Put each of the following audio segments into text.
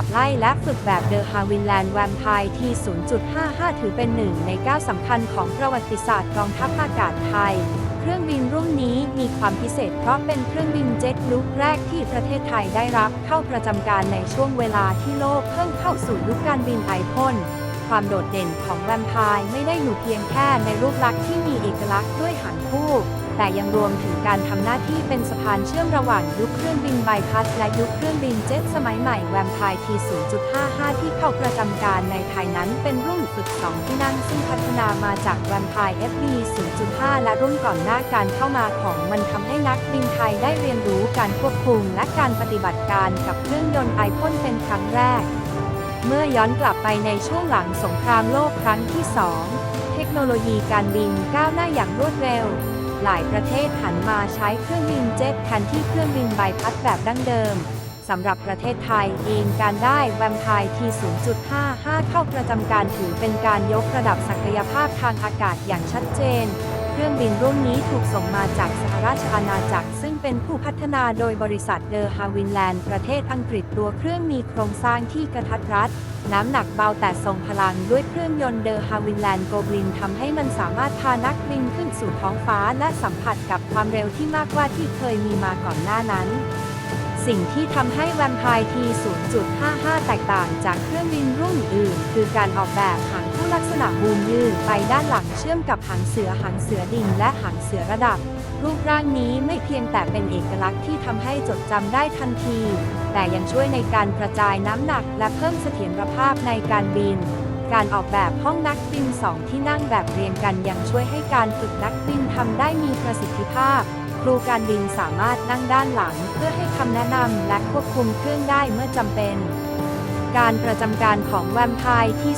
ับไล่และฝึกแบบเดอะฮาวินแลนด์แวมไพร์ที่ 0.55 ถือเป็นหนึ่งในก้าสำคัญของประวัติศาสตร์กองทัพอากาศไทย เครื่องบินรุ่นนี้มีความพิเศษเพราะเป็นเครื่องบินเจ็ตลุกแรกที่ประเทศไทยได้รับเข้าประจำการในช่วงเวลาที่โลกเพิ่งเข้าสู่ยุคการบินไอพ่นความโดดเด่นของแวมไพร์ไม่ได้อยู่เพียงแค่ในรูปลักษณ์ที่มีเอกลักษณ์ด้วยหางคู่ แต่ยังรวมถึงการทำหน้าที่เป็นสะพานเชื่อมระหว่างยุคเครื่องบินใบพัดและยุคเครื่องบินเจ็ตสมัยใหม่แวมไพร์ที0.55 ที่เข้าประจำการในไทยนั้นเป็นรุ่นฝึก2ที่นั่งซึ่งพัฒนามาจากแวมไพร์ FB 0.5 และรุ่นก่อนหน้าการเข้ามาของมันทำให้นักบินไทยได้เรียนรู้การควบคุมและการปฏิบัติการกับเครื่องยนต์ไอพ่นเป็นครั้งแรก เมื่อย้อนกลับไปในช่วงหลังสงครามโลกครั้งที่ 2 เทคโนโลยีการบินก้าวหน้าอย่างรวดเร็ว หลายประเทศหันมาใช้เครื่องบินเจ็ตแทนที่เครื่องบินใบพัดแบบดั้งเดิมสำหรับประเทศไทยเองการได้แวมไพร์ที 0.55 เข้าประจำการถือเป็นการยกระดับศักยภาพทางอากาศอย่างชัดเจน เครื่องบินรุ่นนี้ถูกส่งมาจากสหราชอาณาจักร ซึ่งเป็นผู้พัฒนาโดยบริษัทเดอฮาวินแลนด์ประเทศอังกฤษตัวเครื่องมีโครงสร้างที่กระทัดรัด น้ำหนักเบาแต่ทรงพลังด้วยเครื่องยนต์เดอฮาวินแลนด์โกบลินทำให้มันสามารถพานักบินขึ้นสู่ท้องฟ้าและสัมผัสกับความเร็วที่มากกว่าที่เคยมีมาก่อนหน้านั้น สิ่งที่ทำให้แวมไพร์ที 0.55 แตกต่างจากเครื่องบินรุ่นอื่น คือการออกแบบหางผู้ลักษณะบูมยืดไปด้านหลังเชื่อมกับหางเสือหางเสือดิ่งและหางเสือระดับ รูปร่างนี้ไม่เพียงแต่เป็นเอกลักษณ์ที่ทำให้จดจำได้ทันที แต่ยังช่วยในการกระจายน้ำหนักและเพิ่มเสถียรภาพในการบินการออกแบบห้องนักบินสองที่นั่งแบบเรียงกันยังช่วยให้การฝึกนักบินทำได้มีประสิทธิภาพ ครูการบินสามารถนั่งด้านหลังเพื่อให้คำแนะนำและควบคุมเครื่องได้เมื่อจำเป็น การประจำการของแวมไพร์ที่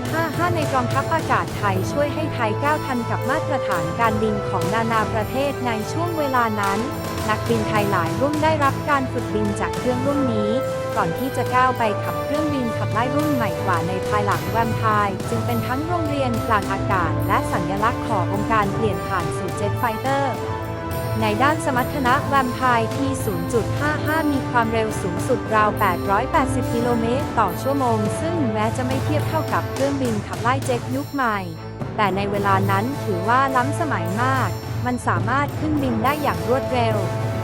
0.55 ในกองทัพอากาศไทยช่วยให้ไทยก้าวทันกับมาตรฐานการบินของนานาประเทศในช่วงเวลานั้น นักบินไทยหลายรุ่นได้รับการฝึกบินจากเครื่องรุ่นนี้ ก่อนที่จะก้าวไปขับเครื่องบินขับไล่รุ่นใหม่กว่าในภายหลังแวมไพร์จึงเป็นทั้งโรงเรียนกลางอากาศ และสัญลักษณ์ขององค์การเปลี่ยนผ่านสู่เจ็ตไฟเตอร์ ในด้านสมรรถนะแวมไพร์ที่ 0.55 มีความเร็วสูงสุดราว 880 กิโลเมตรต่อชั่วโมง ซึ่งแม้จะไม่เทียบเท่ากับเครื่องบินขับไล่เจ็ตยุคใหม่ แต่ในเวลานั้นถือว่าล้ำสมัยมาก มันสามารถขึ้นบินได้อย่างรวดเร็ว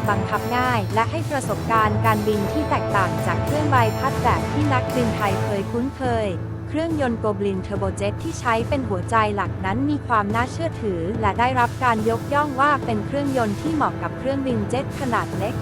บังคับง่ายและให้ประสบการณ์การบินที่แตกต่างจากเครื่องใบพัดแบบที่นักบินไทยเคยคุ้นเคย เครื่องยนต์โกบลินเทอร์โบเจ็ตที่ใช้เป็นหัวใจหลักนั้นมีความน่าเชื่อถือ และได้รับการยกย่องว่าเป็นเครื่องยนต์ที่เหมาะกับเครื่องบินเจ็ตขนาดเล็ก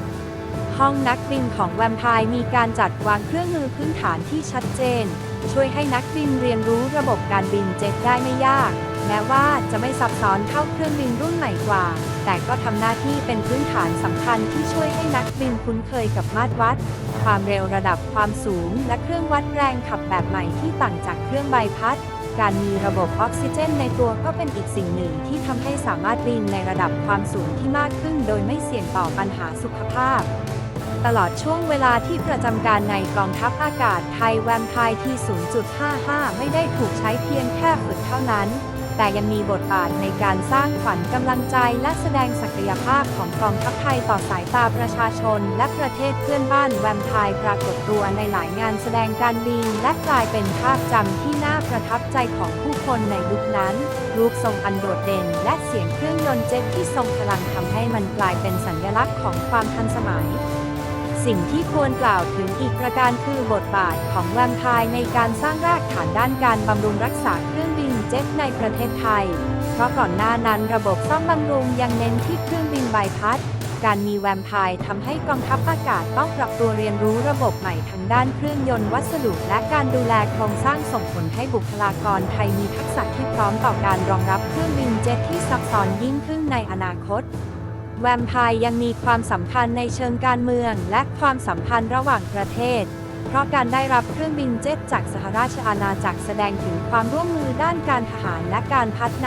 ห้องนักบินของแวมไพร์มีการจัดวางเครื่องมือพื้นฐานที่ชัดเจน ช่วยให้นักบินเรียนรู้ระบบการบินเจ็ตได้ไม่ยากแม้ว่าจะไม่ซับซ้อนเท่าเครื่องบินรุ่นใหม่กว่า แต่ก็ทำหน้าที่เป็นพื้นฐานสำคัญที่ช่วยให้นักบินคุ้นเคยกับมาตรวัด ความเร็วระดับความสูง และเครื่องวัดแรงขับแบบใหม่ที่ต่างจากเครื่องใบพัด การมีระบบออกซิเจนในตัวก็เป็นอีกสิ่งหนึ่งที่ทำให้สามารถบินในระดับความสูงที่มากขึ้น โดยไม่เสี่ยงต่อปัญหาสุขภาพ ตลอดช่วงเวลาที่ประจำการในกองทัพอากาศไทยแวมไพร์ที่ 0.55 ไม่ได้ถูกใช้เพียงแค่ฝึกเท่านั้น แต่ยังมีบทบาทในการสร้างขวัญกำลังใจและแสดงศักยภาพของกองทัพไทยต่อสายตาประชาชน และประเทศเพื่อนบ้านแวมไพร์ปรากฏตัวในหลายงานแสดงการบินและกลายเป็นภาพจำที่น่าประทับใจของผู้คนในยุคนั้น รูปทรงอันโดดเด่น และเสียงเครื่องยนต์เจ็ตที่ทรงพลังทำให้มันกลายเป็นสัญลักษณ์ของความทันสมัยสิ่งที่ควรกล่าวถึงอีกประการคือบทบาทของแวมไพร์ในการสร้างรากฐานด้านการบำรุงรักษาเครื่องบิน เจ็ตในประเทศไทย เพราะก่อนหน้านั้นระบบซ่อมบำรุงยังเน้นที่เครื่องบินใบพัด การมีแวมไพร์ทำให้กองทัพอากาศต้องปรับตัวเรียนรู้ระบบใหม่ทั้งด้านเครื่องยนต์วัสดุ และการดูแลโครงสร้างส่งผลให้บุคลากรไทยมีทักษะที่พร้อมต่อการรองรับเครื่องบินเจ็ตที่ซับซ้อนยิ่งขึ้นในอนาคตแวมไพร์ยังมีความสำคัญในเชิงการเมือง และความสัมพันธ์ระหว่างประเทศ เพราะการได้รับเครื่องบินเจ็ตจากสหราชอาณาจักรแสดงถึงความร่วมมือด้านการทหารและการพัฒนา